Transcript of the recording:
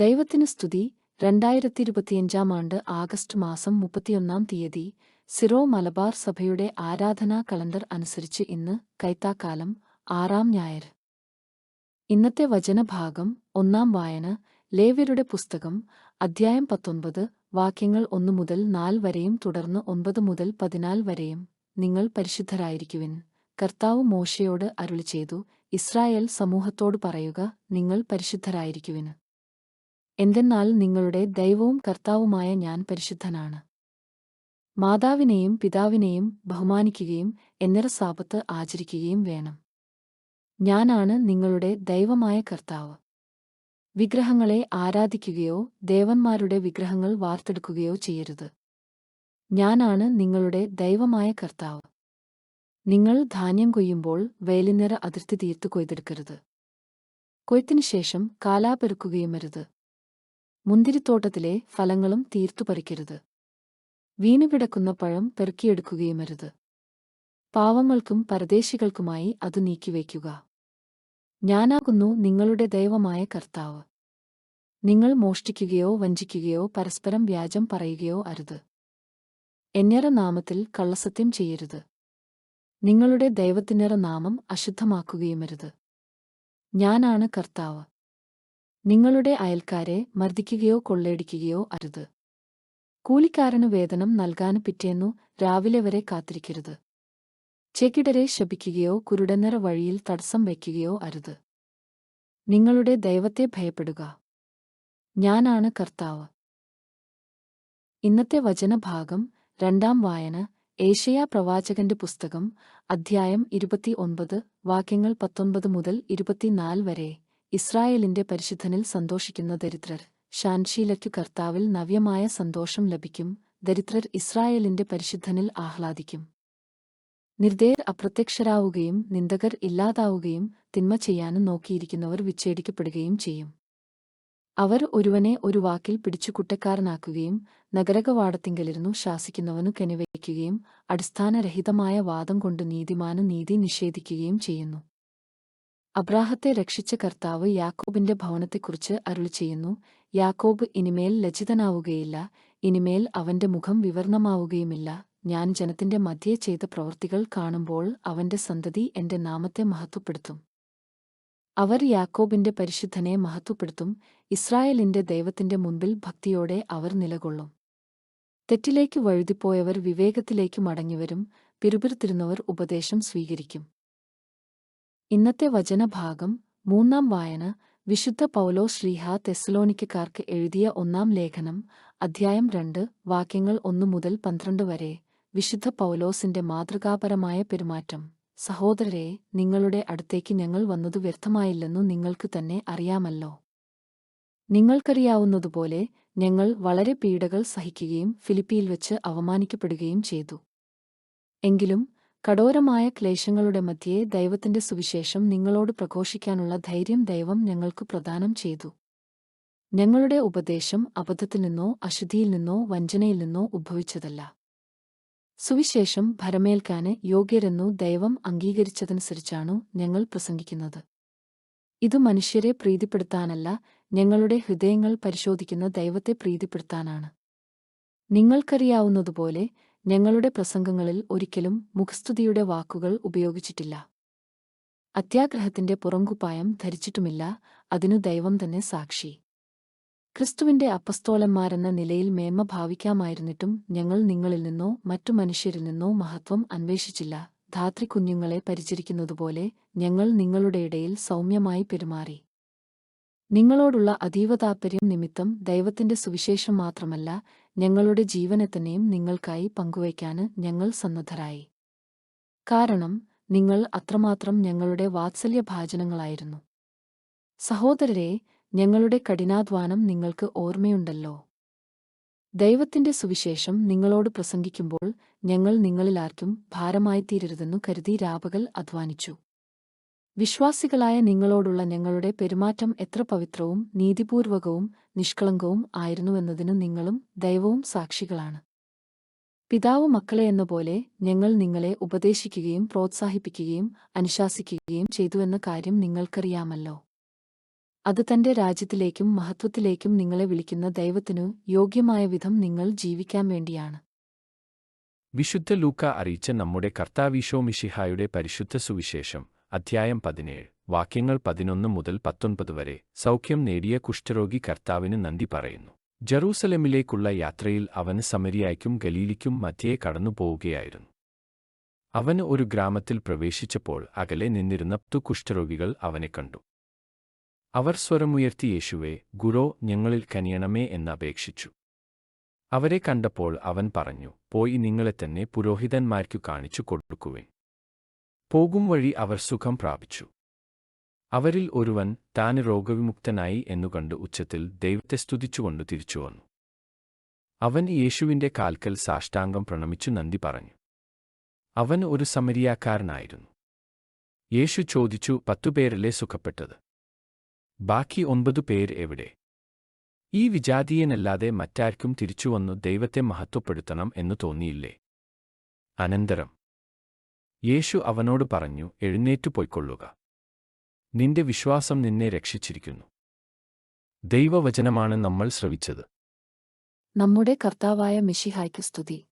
ദൈവത്തിന് സ്തുതി. രണ്ടായിരത്തി ഇരുപത്തിയഞ്ചാം ആണ്ട് ആഗസ്റ്റ് മാസം മുപ്പത്തിയൊന്നാം തീയതി സിറോ മലബാർ സഭയുടെ ആരാധനാ കലണ്ടർ അനുസരിച്ച് ഇന്ന് കൈത്താക്കാലം ആറാം ഞായർ. ഇന്നത്തെ വചനഭാഗം ഒന്നാം വായന. ലേവ്യരുടെ പുസ്തകം അധ്യായം പത്തൊൻപത്. വാക്യങ്ങൾ ഒന്നു മുതൽ നാല് വരെയും തുടർന്ന് ഒൻപത് മുതൽ പതിനാല് വരെയും നിങ്ങൾ പരിശുദ്ധരായിരിക്കുവിൻ. കർത്താവ് മോശയോട് അരുളി ചെയ്തു ഇസ്രായേൽ സമൂഹത്തോട് പറയുക നിങ്ങൾ പരിശുദ്ധരായിരിക്കുവിന് എന്തെന്നാൽ നിങ്ങളുടെ ദൈവവും കർത്താവുമായ ഞാൻ പരിശുദ്ധനാണ്. മാതാവിനെയും പിതാവിനെയും ബഹുമാനിക്കുകയും എന്നിറ സാപത്ത് ആചരിക്കുകയും വേണം. ഞാനാണ് നിങ്ങളുടെ ദൈവമായ കർത്താവ്. വിഗ്രഹങ്ങളെ ആരാധിക്കുകയോ ദേവന്മാരുടെ വിഗ്രഹങ്ങൾ വാർത്തെടുക്കുകയോ ചെയ്യരുത്. ഞാനാണ് നിങ്ങളുടെ ദൈവമായ കർത്താവ്. നിങ്ങൾ ധാന്യം കൊയ്യുമ്പോൾ വേലിനിറ അതിർത്തി തീർത്തു കൊയ്തെടുക്കരുത്. കൊയ്ത്തിനു ശേഷം കാലാപെരുക്കുകയുമരുത് മുന്തിരിത്തോട്ടത്തിലെ ഫലങ്ങളും തീർത്തു പറിക്കരുത്. വീണുകിടക്കുന്ന പഴം പെറുക്കിയെടുക്കുകയുമരുത്. പാവങ്ങൾക്കും പരദേശികൾക്കുമായി അത് നീക്കിവയ്ക്കുക. ഞാനാകുന്നു നിങ്ങളുടെ ദൈവമായ കർത്താവ്. നിങ്ങൾ മോഷ്ടിക്കുകയോ വഞ്ചിക്കുകയോ പരസ്പരം വ്യാജം പറയുകയോ അരുത്. എന്നര നാമത്തിൽ കള്ളസത്യം ചെയ്യരുത്. നിങ്ങളുടെ ദൈവത്തിനറ നാമം അശുദ്ധമാക്കുകയുമരുത്. ഞാനാണ് കർത്താവ്. നിങ്ങളുടെ അയൽക്കാരെ മർദ്ദിക്കുകയോ കൊള്ളയടിക്കുകയോ അരുത്. കൂലിക്കാരനു വേതനം നൽകാൻ പിറ്റേന്നു രാവിലെ വരെ കാത്തിരിക്കരുത്. ചെകിടരെ ശപിക്കുകയോ കുരുടന്നര വഴിയിൽ തടസ്സം വയ്ക്കുകയോ അരുത്. നിങ്ങളുടെ ദൈവത്തെ ഭയപ്പെടുക. ഞാനാണ് കർത്താവ്. ഇന്നത്തെ വചനഭാഗം രണ്ടാം വായന ഏഷ്യാ പ്രവാചകന്റെ പുസ്തകം അധ്യായം ഇരുപത്തി ഒൻപത് വാക്യങ്ങൾ പത്തൊൻപത് മുതൽ ഇരുപത്തിനാല് വരെ. ഇസ്രായേലിന്റെ പരിശുദ്ധനിൽ സന്തോഷിക്കുന്ന ദരിദ്രർ. ശാൻശീലയ്ക്കു കർത്താവിൽ നവ്യമായ സന്തോഷം ലഭിക്കും. ദരിദ്രർ ഇസ്രായേലിന്റെ പരിശുദ്ധനിൽ ആഹ്ലാദിക്കും. നിർദ്ദേർ അപ്രത്യക്ഷരാവുകയും നിന്ദകർ ഇല്ലാതാവുകയും തിന്മ ചെയ്യാനും നോക്കിയിരിക്കുന്നവർ വിച്ഛേദിക്കപ്പെടുകയും ചെയ്യും. അവർ ഒരുവനെ ഒരു വാക്കിൽ പിടിച്ചു കുറ്റക്കാരനാക്കുകയും നഗരകവാടത്തിങ്കലിരുന്നു ശാസിക്കുന്നവനു കെനിവയ്ക്കുകയും അടിസ്ഥാനരഹിതമായ വാദം കൊണ്ട് നീതിമാനു നീതി നിഷേധിക്കുകയും ചെയ്യുന്നു. അബ്രാഹത്തെ രക്ഷിച്ച കർത്താവ് യാക്കോബിന്റെ ഭവനത്തെക്കുറിച്ച് അരുളി ചെയ്യുന്നു. യാക്കോബ് ഇനിമേൽ ലജ്ജിതനാവുകയില്ല. ഇനിമേൽ അവന്റെ മുഖം വിവർണമാവുകയുമില്ല. ഞാൻ ജനത്തിന്റെ മധ്യേ ചെയ്ത പ്രവൃത്തികൾ കാണുമ്പോൾ അവന്റെ സന്തതി എന്റെ നാമത്തെ മഹത്വപ്പെടുത്തും. അവർ യാക്കോബിന്റെ പരിശുദ്ധനെ മഹത്വപ്പെടുത്തും. ഇസ്രായേലിന്റെ ദൈവത്തിന്റെ മുൻപിൽ ഭക്തിയോടെ അവർ നിലകൊള്ളും. തെറ്റിലേക്ക് വഴുതിപ്പോയവർ വിവേകത്തിലേക്ക് മടങ്ങിവരും. പിറുപിറുത്തിരുന്നവർ ഉപദേശം സ്വീകരിക്കും. ഇന്നത്തെ വചനഭാഗം മൂന്നാം വായന വിശുദ്ധ പൗലോ ശ്രീഹ തെസ്ലോണിക്കാർക്ക് എഴുതിയ ഒന്നാം ലേഖനം അധ്യായം രണ്ട് വാക്യങ്ങൾ ഒന്നു മുതൽ പന്ത്രണ്ട് വരെ വിശുദ്ധ പൗലോസിന്റെ മാതൃകാപരമായ പെരുമാറ്റം. സഹോദരരെ നിങ്ങളുടെ അടുത്തേക്ക് ഞങ്ങൾ വന്നത് വ്യർത്ഥമായില്ലെന്നു നിങ്ങൾക്ക് തന്നെ അറിയാമല്ലോ. നിങ്ങൾക്കറിയാവുന്നതുപോലെ ഞങ്ങൾ വളരെ പീഡകൾ സഹിക്കുകയും ഫിലിപ്പിയിൽ വെച്ച് അവമാനിക്കപ്പെടുകയും ചെയ്തു. എങ്കിലും കഠോരമായ ക്ലേശങ്ങളുടെ മധ്യേ ദൈവത്തിന്റെ സുവിശേഷം നിങ്ങളോട് പ്രഘോഷിക്കാനുള്ള ധൈര്യം ദൈവം ഞങ്ങൾക്ക് പ്രദാനം ചെയ്തു. ഞങ്ങളുടെ ഉപദേശം അബദ്ധത്തിൽ നിന്നോ അശുദ്ധിയിൽ നിന്നോ വഞ്ചനയിൽ നിന്നോ ഉദ്ഭവിച്ചതല്ല സുവിശേഷം ഭരമേൽക്കാന് യോഗ്യരെന്നു ദൈവം അംഗീകരിച്ചതനുസരിച്ചാണു ഞങ്ങൾ പ്രസംഗിക്കുന്നത്. ഇത് മനുഷ്യരെ പ്രീതിപ്പെടുത്താനല്ല ഞങ്ങളുടെ ഹൃദയങ്ങൾ പരിശോധിക്കുന്ന ദൈവത്തെ പ്രീതിപ്പെടുത്താനാണ്. നിങ്ങൾക്കറിയാവുന്നതുപോലെ ഞങ്ങളുടെ പ്രസംഗങ്ങളിൽ ഒരിക്കലും മുഖസ്തുതിയുടെ വാക്കുകൾ ഉപയോഗിച്ചിട്ടില്ല. അത്യാഗ്രഹത്തിന്റെ പുറങ്കുപ്പായം ധരിച്ചിട്ടുമില്ല അതിനു ദൈവം തന്നെ സാക്ഷി. ക്രിസ്തുവിന്റെ അപ്പസ്തോലന്മാരെന്ന നിലയിൽ മേന്മ ഭാവിക്കാമായിരുന്നിട്ടും ഞങ്ങൾ നിങ്ങളിൽ നിന്നോ മറ്റു മനുഷ്യരിൽ നിന്നോ മഹത്വം അന്വേഷിച്ചില്ല. ധാത്രി കുഞ്ഞുങ്ങളെ പരിചരിക്കുന്നതുപോലെ ഞങ്ങൾ നിങ്ങളുടെ ഇടയിൽ സൗമ്യമായി പെരുമാറി. നിങ്ങളോടുള്ള അതീവ താൽപ്പര്യം നിമിത്തം ദൈവത്തിന്റെ സുവിശേഷം മാത്രമല്ല ഞങ്ങളുടെ ജീവനെ തന്നെയും നിങ്ങൾക്കായി പങ്കുവയ്ക്കാന് ഞങ്ങൾ സന്നദ്ധരായി. കാരണം നിങ്ങൾ അത്രമാത്രം ഞങ്ങളുടെ വാത്സല്യഭാചനങ്ങളായിരുന്നു സഹോദരരെ ഞങ്ങളുടെ കഠിനാധ്വാനം നിങ്ങൾക്ക് ഓർമ്മയുണ്ടല്ലോ. ദൈവത്തിന്റെ സുവിശേഷം നിങ്ങളോട് പ്രസംഗിക്കുമ്പോൾ ഞങ്ങൾ നിങ്ങളിലാർക്കും ഭാരമായിത്തീരരുതെന്നു കരുതി രാപകൽ അധ്വാനിച്ചു. വിശ്വാസികളായ നിങ്ങളോടുള്ള ഞങ്ങളുടെ പെരുമാറ്റം എത്ര പവിത്രവും നീതിപൂർവകവും നിഷ്കളങ്കവും ആയിരുന്നുവെന്നതിന് നിങ്ങളും ദൈവവും സാക്ഷികളാണ്. പിതാവ് മക്കളെ എന്ന പോലെ ഞങ്ങൾ നിങ്ങളെ ഉപദേശിക്കുകയും പ്രോത്സാഹിപ്പിക്കുകയും അനുശാസിക്കുകയും ചെയ്തുവെന്ന കാര്യം നിങ്ങൾക്കറിയാമല്ലോ. അത് തന്റെ രാജ്യത്തിലേക്കും മഹത്വത്തിലേക്കും നിങ്ങളെ വിളിക്കുന്ന ദൈവത്തിനു യോഗ്യമായ വിധം നിങ്ങൾ ജീവിക്കാൻ വേണ്ടിയാണ്. വിശുദ്ധ ലൂക്ക അറിയിച്ച നമ്മുടെ കർത്താവീശോ മിഷിഹായുടെ പരിശുദ്ധ സുവിശേഷം. അധ്യായം പതിനേഴ്. വാക്യങ്ങൾ പതിനൊന്ന് മുതൽ പത്തൊൻപത് വരെ സൗഖ്യം നേടിയ കുഷ്ഠരോഗി കർത്താവിന് നന്ദി പറയുന്നു. ജറൂസലമിലേക്കുള്ള യാത്രയിൽ അവന് സമരിയായ്ക്കും ഗലീലിക്കും മധ്യേ കടന്നുപോവുകയായിരുന്നു. അവന് ഒരു ഗ്രാമത്തിൽ പ്രവേശിച്ചപ്പോൾ അകലെ നിന്നിരുന്ന പത്തു കുഷ്ഠരോഗികൾ അവനെ കണ്ടു. അവർ സ്വരമുയർത്തി യേശുവെ ഗുരോ ഞങ്ങളിൽ കനിയണമേ എന്നപേക്ഷിച്ചു അവരെ കണ്ടപ്പോൾ അവൻ പറഞ്ഞു പോയി നിങ്ങളെ തന്നെ പുരോഹിതന്മാർക്കു കാണിച്ചു കൊടുക്കുവിൻ. പോകും വഴി അവർ സുഖം പ്രാപിച്ചു. അവരിൽ ഒരുവൻ താൻ രോഗവിമുക്തനായി എന്നുകണ്ട് ഉച്ചത്തിൽ ദൈവത്തെ സ്തുതിച്ചുകൊണ്ട് തിരിച്ചു വന്നു. അവൻ യേശുവിന്റെ കാൽക്കൽ സാഷ്ടാംഗം പ്രണമിച്ചു നന്ദി പറഞ്ഞു. അവൻ ഒരു സമരിയാക്കാരനായിരുന്നു. യേശു ചോദിച്ചു പത്തുപേരല്ലേ സുഖപ്പെട്ടത്? ബാക്കി ഒൻപതു പേർ എവിടെ? ഈ വിജാതീയനല്ലാതെ മറ്റാർക്കും തിരിച്ചുവന്നു ദൈവത്തെ മഹത്വപ്പെടുത്തണം എന്നു തോന്നിയില്ലേ? അനന്തരം യേശു അവനോട് പറഞ്ഞു എഴുന്നേറ്റു പൊയ്ക്കൊള്ളുക. നിന്റെ വിശ്വാസം നിന്നെ രക്ഷിച്ചിരിക്കുന്നു. ദൈവവചനമാണ് നമ്മൾ ശ്രവിച്ചത്. നമ്മുടെ കർത്താവായ മിഷിഹായ്ക്ക് സ്തുതി.